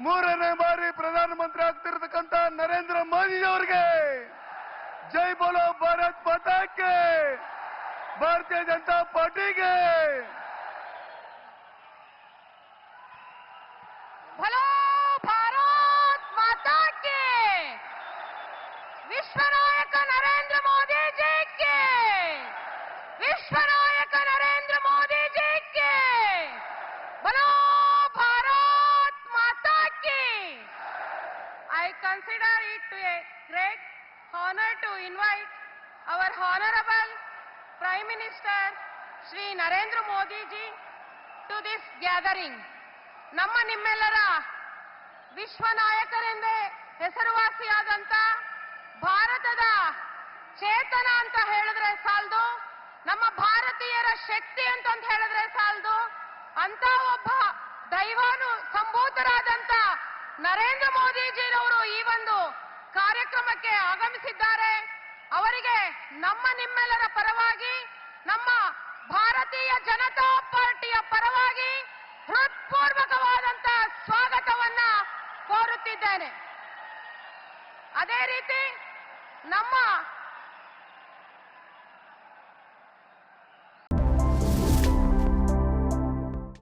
ಮೂರನೇ ಬಾರಿ ಪ್ರಧಾನಮಂತ್ರಿ ಆಗ್ತಿರ್ತಕ್ಕಂಥ ನರೇಂದ್ರ ಮೋದಿ ಅವರಿಗೆ ಜೈ ಬೋಲೋ ಭಾರತ್ ಮಾತಾಕ್ಕೆ, ಭಾರತೀಯ ಜನತಾ ಪಾರ್ಟಿಗೆ. ಭಾರತ್ ಮಾತಾ ಕೆ consider it to a great honor to invite our honorable Prime Minister Narendra Modi ji to this gathering. ನಮ್ಮ ನಿಮ್ಮೆಲ್ಲರ ವಿಶ್ವ ನಾಯಕರೆಂದೇ ಹೆಸರುವಾಸಿಯಾದಂತ ಭಾರತದ ಚೇತನ ಅಂತ ಹೇಳಿದ್ರೆ ಸಾಲದು ನಮ್ಮ ಭಾರತೀಯರ ಶಕ್ತಿ ಅಂತಂತ ಹೇಳಿದ್ರೆ ಸಾಲದು ಅಂತ ಒಬ್ಬ ದೈವಾನು ಸಂಭೂತರಾದಂತ ನರೇಂದ್ರ ಮೋದಿಜಿರವರು ಈ ಒಂದು ಕಾರ್ಯಕ್ರಮಕ್ಕೆ ಆಗಮಿಸಿದ್ದಾರೆ. ಅವರಿಗೆ ನಮ್ಮ ನಿಮ್ಮೆಲ್ಲರ ಪರವಾಗಿ, ನಮ್ಮ ಭಾರತೀಯ ಜನತಾ ಪಾರ್ಟಿಯ ಪರವಾಗಿ ಹೃತ್ಪೂರ್ವಕವಾದಂತ ಸ್ವಾಗತವನ್ನ ಕೋರುತ್ತಿದ್ದೇನೆ. ಅದೇ ರೀತಿ ನಮ್ಮ